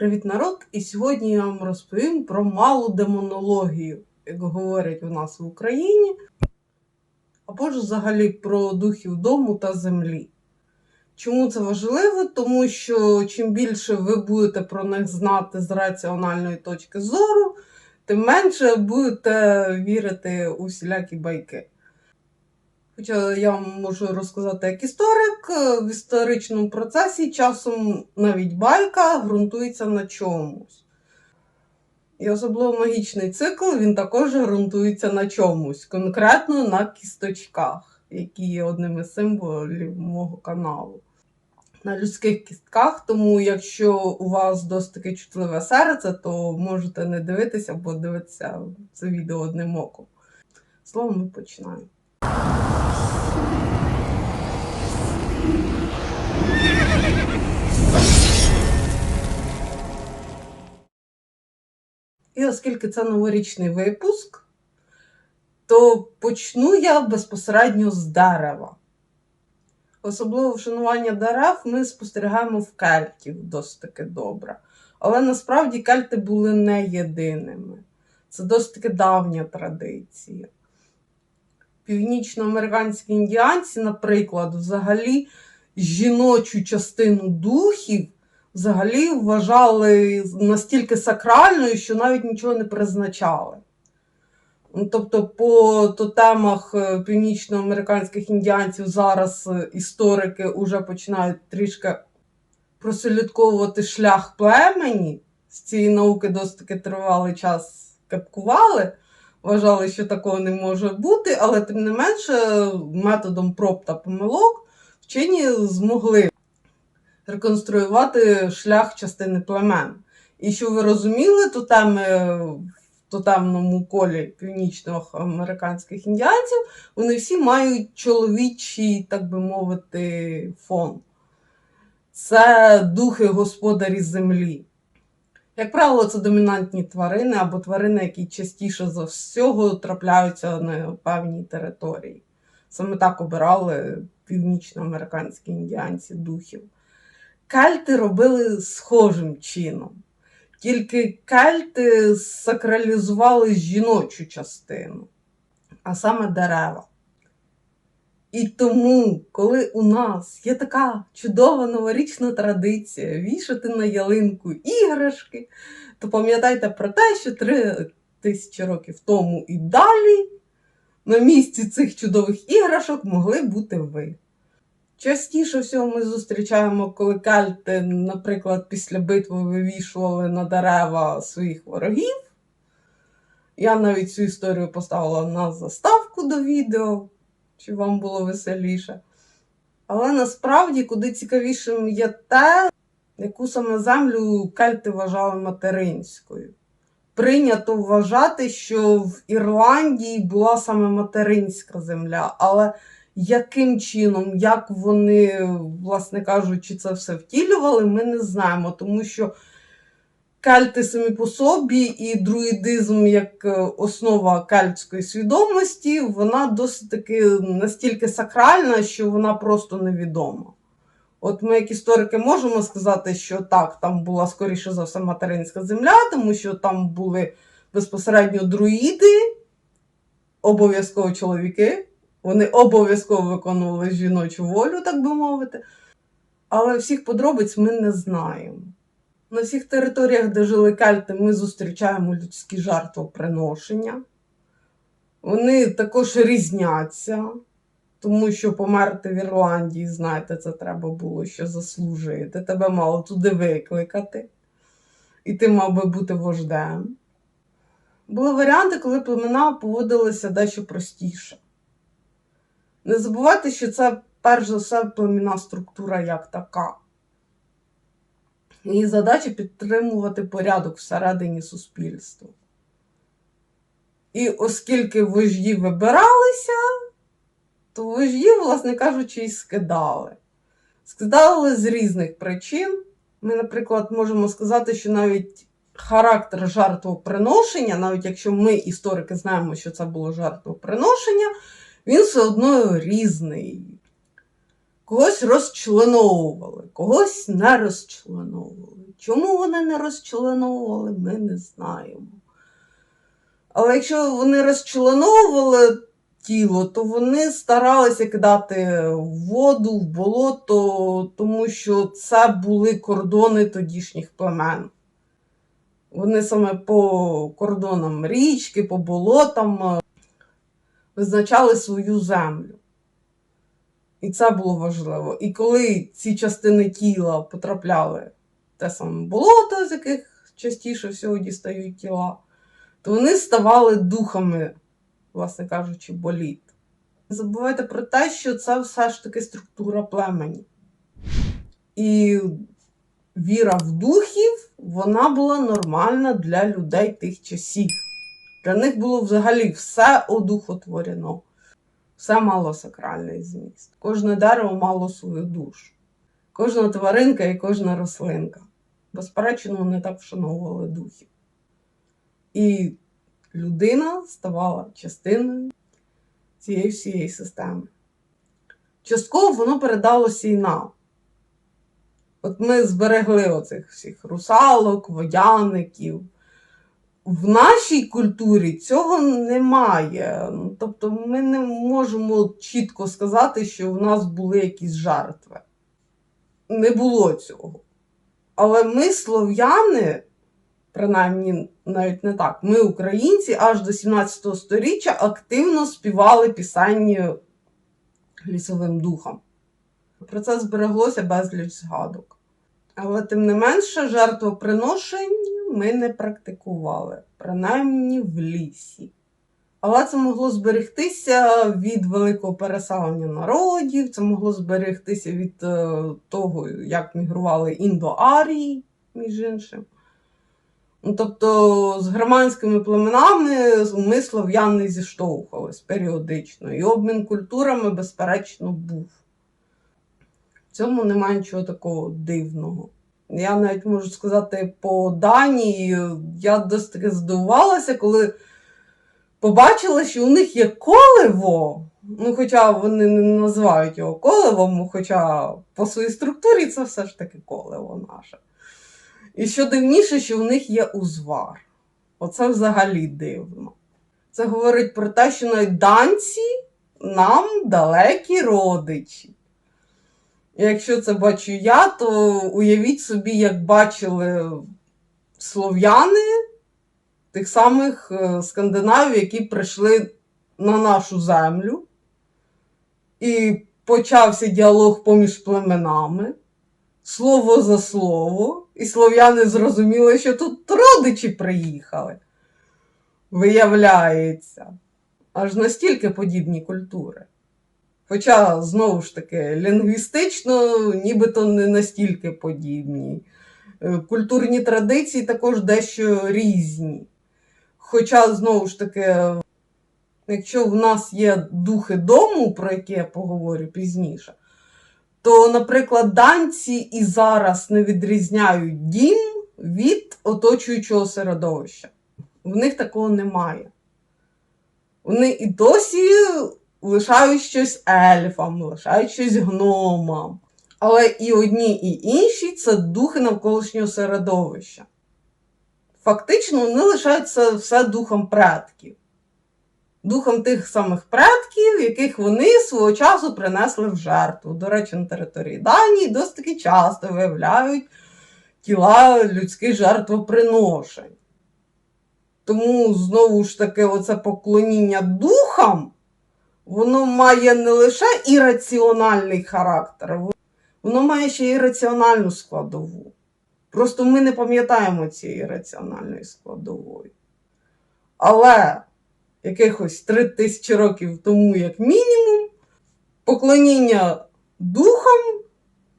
Привіт, народ! І сьогодні я вам розповім про малу демонологію, як говорять у нас в Україні, або ж взагалі про духів дому та землі. Чому це важливо? Тому що чим більше ви будете про них знати з раціональної точки зору, тим менше будете вірити у всілякі байки. Хоча я вам можу розказати як історик, е, в історичному процесі часом навіть байка ґрунтується на чомусь. І особливо магічний цикл він також ґрунтується на чомусь, конкретно на кісточках, які є одним із символів мого каналу. На людських кістках, тому якщо у вас досить таке чутливе серце, то можете не дивитися, або дивитися це відео одним оком. Словом, ми починаємо. І оскільки це новорічний випуск, то почну я безпосередньо з дерева. Особливо вшанування дерев ми спостерігаємо в кельтів досить таки добре. Але насправді кельти були не єдиними. Це досить таки давня традиція. Північноамериканські індіанці, наприклад, взагалі жіночу частину духів взагалі вважали настільки сакральною, що навіть нічого не призначали. Ну, Тобто, по тотемах е, північноамериканських індіанців зараз е, історики вже починають трішки прослідковувати шлях племені. З цієї науки досить таки тривалий час кепкували, вважали, що такого не може бути, але тим не менше, методом проб та помилок вчені змогли реконструювати шлях частини племен. І що ви розуміли, тотеми в тотемному колі північноамериканських індіанців, вони всі мають чоловічий, так би мовити, фон. Це духи господарі землі. Як правило, це домінантні тварини або тварини, які частіше за всього трапляються на певній території. Саме так обирали північноамериканські індіанці духів. Кельти робили схожим чином. Тільки кельти сакралізували жіночу частину, а саме дерева. І тому, коли у нас є така чудова новорічна традиція вішати на ялинку іграшки, то пам'ятайте про те, що три тисячі років тому і далі на місці цих чудових іграшок могли бути ви. Частіше всього ми зустрічаємо, коли кельти, наприклад, після битви вивішували на дерева своїх ворогів. Я навіть цю історію поставила на заставку до відео, щоб вам було веселіше. Але насправді куди цікавішим є те, яку саме землю кельти вважали материнською. Прийнято вважати, що в Ірландії була саме материнська земля, але яким чином, як вони, власне кажучи, це все втілювали, ми не знаємо, тому що кельти самі по собі і друїдизм як е, основа кельтської свідомості, вона досить таки настільки сакральна, що вона просто невідома. От ми, як історики, можемо сказати, що так, там була скоріше за все материнська земля, тому що там були безпосередньо друїди, обов'язково чоловіки. Вони обов'язково виконували жіночу волю, так би мовити. Але всіх подробиць ми не знаємо. На всіх територіях, де жили кельти, ми зустрічаємо людські жертвоприношення. Вони також різняться, тому що померти в Ірландії, знаєте, це треба було ще заслужити. Тебе мало туди викликати, і ти мав би бути вождем. Були варіанти, коли племена поводилися дещо простіше. Не забувайте, що це перш за все племінна структура як така. Її задача підтримувати порядок всередині суспільства. І оскільки вожді вибиралися, то вожді, власне кажучи, і скидали. Скидали з різних причин. Ми, наприклад, можемо сказати, що навіть характер жертвоприношення, навіть якщо ми, історики, знаємо, що це було жертвоприношення, він все одно різний. Когось розчленовували, когось не розчленовували. Чому вони не розчленовували, ми не знаємо. Але якщо вони розчленовували тіло, то вони старалися кидати в воду, в болото, тому що це були кордони тодішніх племен. Вони саме по кордонам річки, по болотам визначали свою землю. І це було важливо. І коли ці частини тіла потрапляли в те саме болото, з яких частіше всього дістають тіла, то вони ставали духами, власне кажучи, боліт. Не забувайте про те, що це все ж таки структура племені. І віра в духів, вона була нормальна для людей тих часів. Для них було взагалі все одухотворено, все мало сакральний зміст. Кожне дерево мало свою душу, кожна тваринка і кожна рослинка. Безперечно, вони так вшановували духів. І людина ставала частиною цієї всієї системи. Частково воно передалося і нам. От ми зберегли оцих всіх русалок, водяників. В нашій культурі цього немає. Ну, Тобто ми не можемо чітко сказати, що в нас були якісь жертви. Не було цього. Але ми, слов'яни, принаймні навіть не так, ми, українці, аж до 17 століття активно співали пісень лісовим духам. Про це збереглося безліч згадок. Але тим не менше, жертвоприношень ми не практикували, принаймні в лісі. Але це могло зберегтися від великого переселення народів, це могло зберегтися від е, того, як мігрували індоарії, між іншим. Ну, тобто з германськими племенами ми слов'ян не зіштовхувались періодично, і обмін культурами, безперечно, був. В цьому немає нічого такого дивного. Я навіть можу сказати, по Данії я досить таки здивувалася, коли побачила, що у них є коливо. Ну, хоча вони не називають його коливом, хоча по своїй структурі це все ж таки коливо наше. І що дивніше, що у них є узвар. Оце взагалі дивно. Це говорить про те, що навіть данці нам далекі родичі. Якщо це бачу я, то уявіть собі, як бачили слов'яни тих самих е, скандинавів, які прийшли на нашу землю, і почався діалог поміж племенами, слово за слово, і слов'яни зрозуміли, що тут родичі приїхали. Виявляється, аж настільки подібні культури. Хоча, знову ж таки, лінгвістично нібито не настільки подібні. Е, Культурні традиції також дещо різні. Хоча, знову ж таки, якщо в нас є духи дому, про які я поговорю пізніше, то, наприклад, данці і зараз не відрізняють дім від оточуючого середовища. В них такого немає. Вони і досі лишають щось ельфам, лишають щось гномам. Але і одні, і інші це духи навколишнього середовища. Фактично, вони лишають це все духом предків. Духом тих самих предків, яких вони свого часу принесли в жертву. До речі, на території Данії досить таки часто виявляють тіла людських жертвоприношень. Тому, знову ж таки, оце поклоніння духам, воно має не лише ірраціональний характер, воно має ще й раціональну складову. Просто ми не пам'ятаємо цієї раціональної складової. Але якихось три тисячі років тому, як мінімум, поклоніння духам,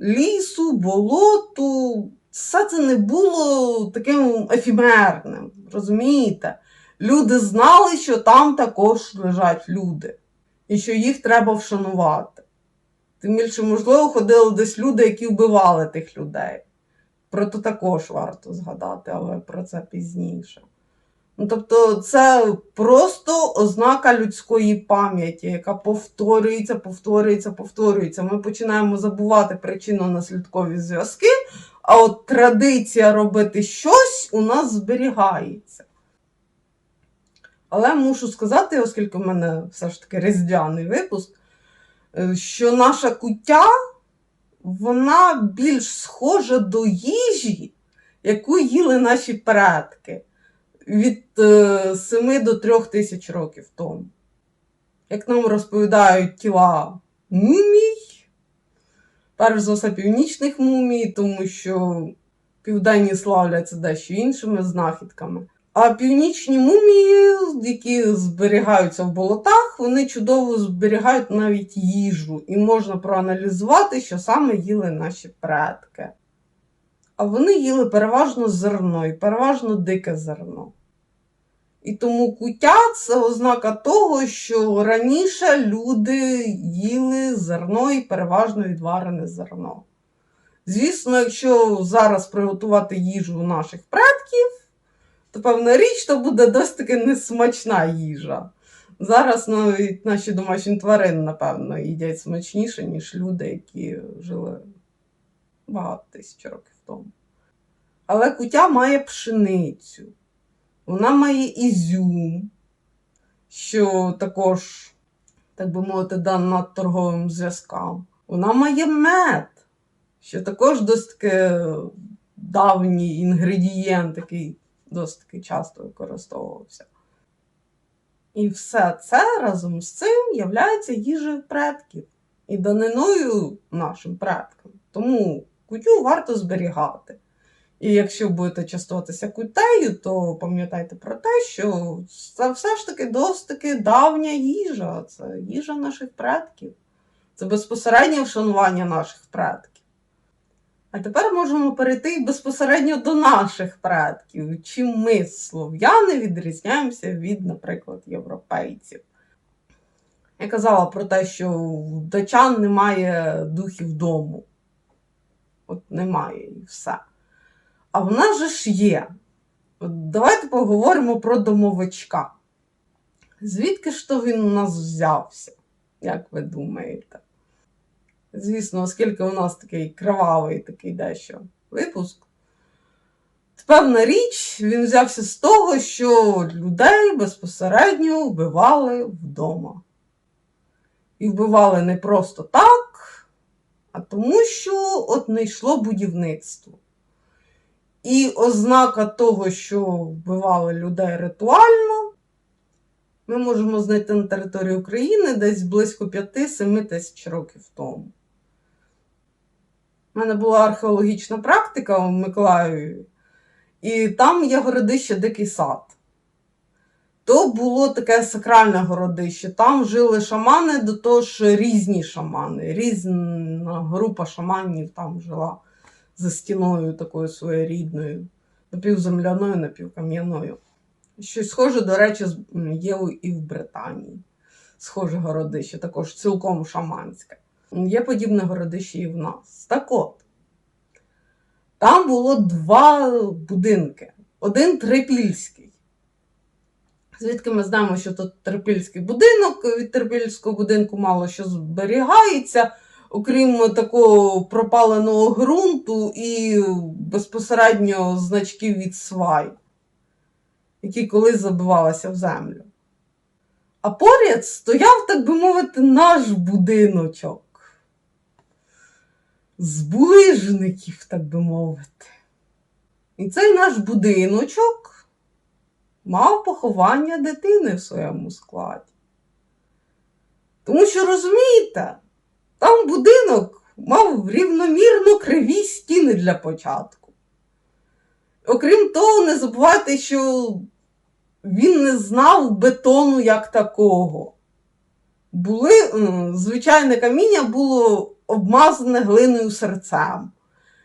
лісу, болоту, все це не було таким ефімерним. Розумієте? Люди знали, що там також лежать люди, і що їх треба вшанувати. Тим більше, можливо, ходили десь люди, які вбивали тих людей. Про то також варто згадати, але про це пізніше. Ну, тобто, це просто ознака людської пам'яті, яка повторюється, повторюється, повторюється. Ми починаємо забувати причинно-наслідкові зв'язки, а от традиція робити щось у нас зберігається. Але мушу сказати, оскільки в мене все ж таки різдвяний випуск, е, що наша куття вона більш схожа до їжі, яку їли наші предки від е, 7 до 3 тисяч років тому. Як нам розповідають тіла мумій, перш за все північних мумій, тому що південні славляться дещо іншими знахідками. А північні мумії, які зберігаються в болотах, вони чудово зберігають навіть їжу, і можна проаналізувати, що саме їли наші предки. А вони їли переважно зерно і переважно дике зерно. І тому куття це ознака того, що раніше люди їли зерно і переважно відварене зерно. Звісно, якщо зараз приготувати їжу наших предків, то певна річ, то буде досить таки несмачна їжа. Зараз навіть наші домашні тварини, напевно, їдять смачніше, ніж люди, які жили багато тисяч років тому. Але куття має пшеницю, вона має ізюм, що також, так би мовити, дан торговим зв'язкам. Вона має мед, що також досить давній інгредієнт, який досить таки часто використовувався. І все це разом з цим являється їжею предків і даниною нашим предкам. Тому кутю варто зберігати. І якщо будете частуватися кутею, то пам'ятайте про те, що це все ж таки досить таки давня їжа, це їжа наших предків. Це безпосереднє вшанування наших предків. А тепер можемо перейти безпосередньо до наших предків. Чим ми, слов'яни, відрізняємося від, наприклад, європейців. Я казала про те, що в дачан немає духів дому. От немає і все. А в нас же ж є. От давайте поговоримо про домовичка. Звідки ж то він у нас взявся, як ви думаєте? Звісно, оскільки у нас такий кривавий такий дещо випуск. Певна річ, він взявся з того, що людей безпосередньо вбивали вдома. І вбивали не просто так, а тому, що от не йшло будівництво. І ознака того, що вбивали людей ритуально, ми можемо знайти на території України десь близько 5-7 тисяч років тому. У мене була археологічна практика в Миколаєві, і там є городище Дикий Сад. То було таке сакральне городище. Там жили шамани, до того ж різні шамани. Різна група шаманів там жила за стіною такою своєрідною, напівземляною, напівкам'яною. Щось схоже, до речі, є і в Британії. Схоже городище, також цілком шаманське. Є подібне городище і в нас. Так от, там було два будинки. Один трипільський. Звідки ми знаємо, що тут трипільський будинок, від трипільського будинку мало що зберігається, окрім такого пропаленого ґрунту і безпосередньо значків від свай, які колись забивалися в землю. А поряд стояв, так би мовити, наш будиночок. З булижників, так би мовити. І цей наш будиночок мав поховання дитини в своєму складі. Тому що, розумієте, там будинок мав рівномірно криві стіни для початку. Окрім того, не забувайте, що він не знав бетону як такого. Були, звичайне каміння було обмазане глиною серцем.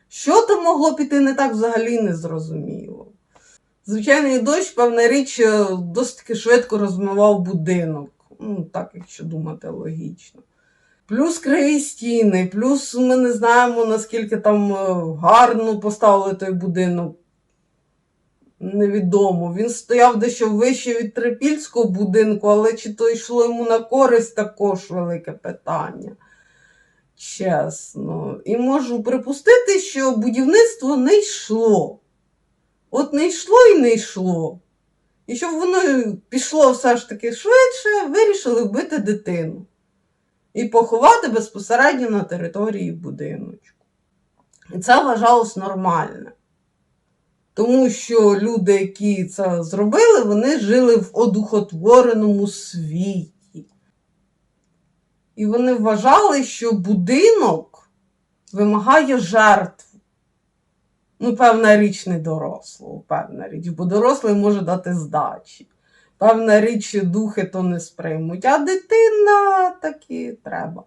Що там могло піти не так взагалі не зрозуміло. Звичайний дощ, певна річ, досить швидко розмивав будинок. Ну, так, якщо думати логічно. Плюс криві стіни, плюс ми не знаємо, наскільки там гарно поставили той будинок. Невідомо. Він стояв дещо вище від трипільського будинку, але чи то йшло йому на користь також велике питання. чесно. І можу припустити, що будівництво не йшло. От не йшло і не йшло. І щоб воно пішло все ж таки швидше, вирішили вбити дитину і поховати безпосередньо на території будиночку. І це вважалось нормально. Тому що люди, які це зробили, вони жили в одухотвореному світі. І вони вважали, що будинок вимагає жертв. Ну, певна річ не дорослого, певна річ, бо дорослий може дати здачі. Певна річ, духи то не сприймуть, а дитина таки треба.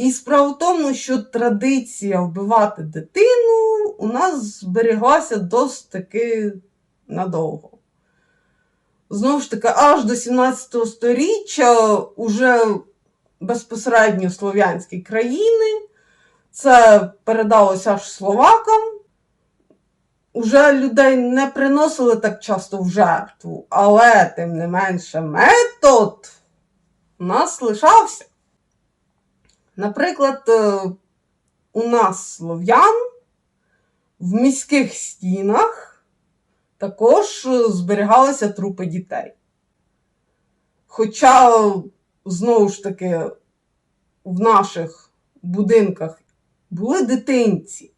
І справа в тому, що традиція вбивати дитину у нас зберіглася досить таки надовго. Знову ж таки, аж до 17 століття уже безпосередньо слов'янські країни, це передалося аж словакам. Уже людей не приносили так часто в жертву, але тим не менше метод у нас лишався. Наприклад, е, у нас слов'ян в міських стінах також е, зберігалися трупи дітей. Хоча, знову ж таки, в наших будинках були дитинці.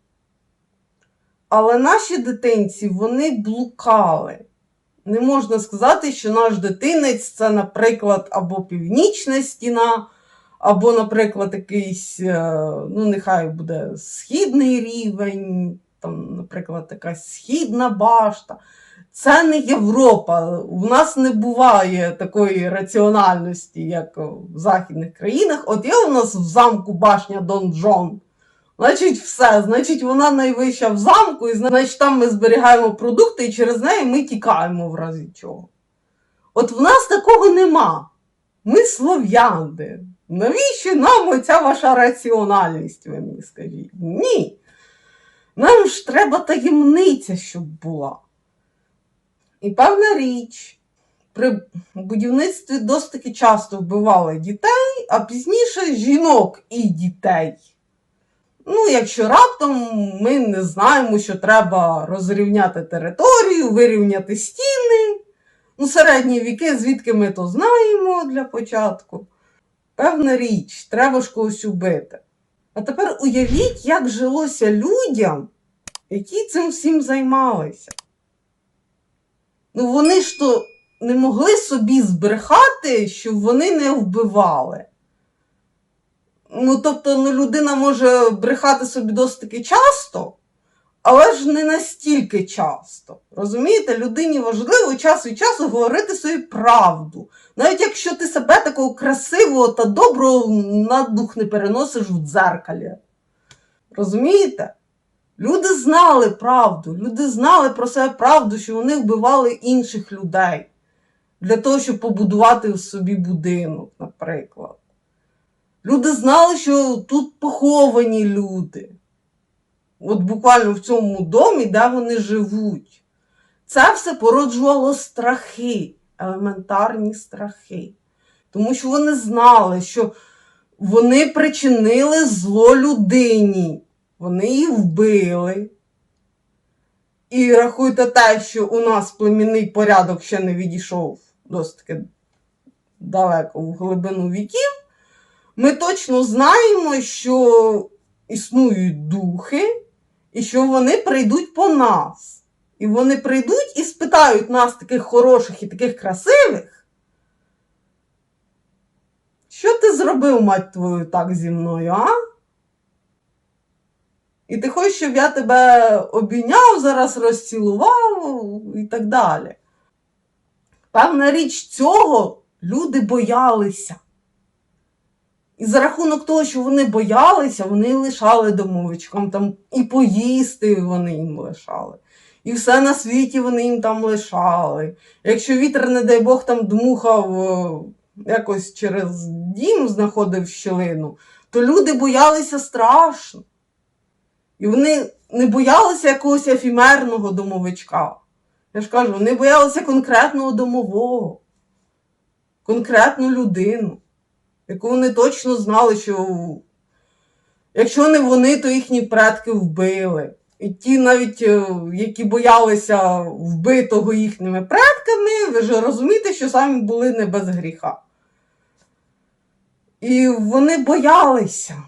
Але наші дитинці вони блукали. Не можна сказати, що наш дитинець це, наприклад, або північна стіна, або, наприклад, якийсь, е, ну, нехай буде східний рівень, там, наприклад, якась східна башта. Це не Європа. У нас не буває такої раціональності, як в західних країнах. От є у нас в замку башня Дон Джон. Значить, все, значить, вона найвища в замку, і значить, там ми зберігаємо продукти, і через неї ми тікаємо в разі чого. От в нас такого нема. Ми слов'яни. Навіщо нам оця ваша раціональність, ви мені скажіть? Ні. Нам ж треба таємниця, щоб була. І певна річ, при будівництві досить таки часто вбивали дітей, а пізніше жінок і дітей. Ну, якщо раптом ми не знаємо, що треба розрівняти територію, вирівняти стіни. Ну, середні віки, звідки ми то знаємо для початку. Певна річ, треба ж когось убити. А тепер уявіть, як жилося людям, які цим всім займалися. Ну, вони ж то не могли собі збрехати, щоб вони не вбивали. Ну, тобто, ну, людина може брехати собі досить таки часто, але ж не настільки часто. Розумієте, людині важливо час від часу говорити свою правду. Навіть якщо ти себе такого красивого та доброго на дух не переносиш в дзеркалі. Розумієте? Люди знали правду, люди знали про себе правду, що вони вбивали інших людей для того, щоб побудувати в собі будинок, наприклад. Люди знали, що тут поховані люди. От буквально в цьому домі, де вони живуть. Це все породжувало страхи, елементарні страхи. Тому що вони знали, що вони причинили зло людині, вони її вбили. І рахуйте те, що у нас племінний порядок ще не відійшов досить далеко в глибину віків. Ми точно знаємо, що існують духи, і що вони прийдуть по нас. І вони прийдуть і спитають нас, таких хороших і таких красивих. Що ти зробив, мать твою, так зі мною, а? І ти хочеш, щоб я тебе обійняв, зараз розцілував і так далі. Певна річ цього люди боялися. І за рахунок того, що вони боялися, вони лишали домовичкам там і поїсти вони їм лишали. І все на світі вони їм там лишали. Якщо вітер, не дай Бог, там дмухав е, якось через дім, знаходив щілину, то люди боялися страшно. І вони не боялися якогось ефімерного домовичка. Я ж кажу, вони боялися конкретного домового, конкретну людину яку вони точно знали, що Якщо не вони, то їхні предки вбили. І ті, навіть е, які боялися вбитого їхніми предками, ви ж розумієте, що самі були не без гріха. І вони боялися.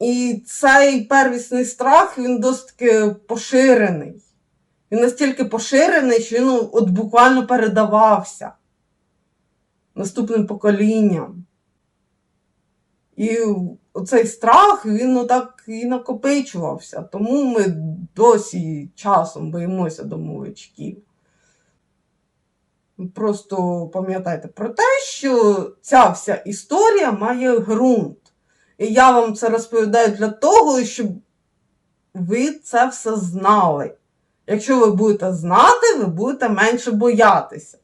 І цей первісний страх він досить поширений. Він настільки поширений, що він ну, от буквально передавався наступним поколінням. І оцей страх, він ну, так і накопичувався. Тому ми досі часом боїмося домовичків. Просто пам'ятайте про те, що ця вся історія має ґрунт. І я вам це розповідаю для того, щоб ви це все знали. Якщо ви будете знати, ви будете менше боятися.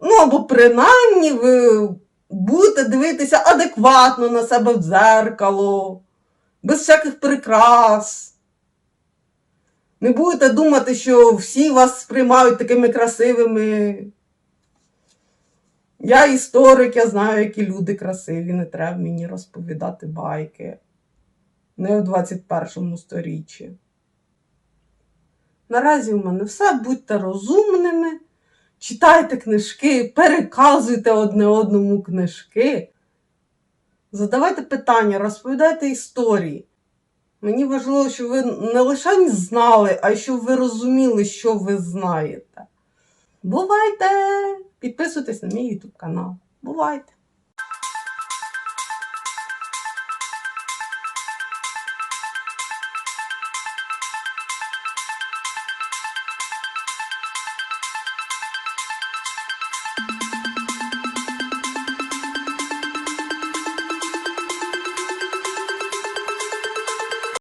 Ну, або принаймні ви будете дивитися адекватно на себе в дзеркало, без всяких прикрас. Не будете думати, що всі вас сприймають такими красивими. Я історик, я знаю, які люди красиві, не треба мені розповідати байки. Не у 21 сторіччі. Наразі у мене все. Будьте розумними, читайте книжки, переказуйте одне одному книжки. Задавайте питання, розповідайте історії. Мені важливо, щоб ви не лише знали, а й щоб ви розуміли, що ви знаєте. Бувайте! Підписуйтесь на мій YouTube канал. Бувайте!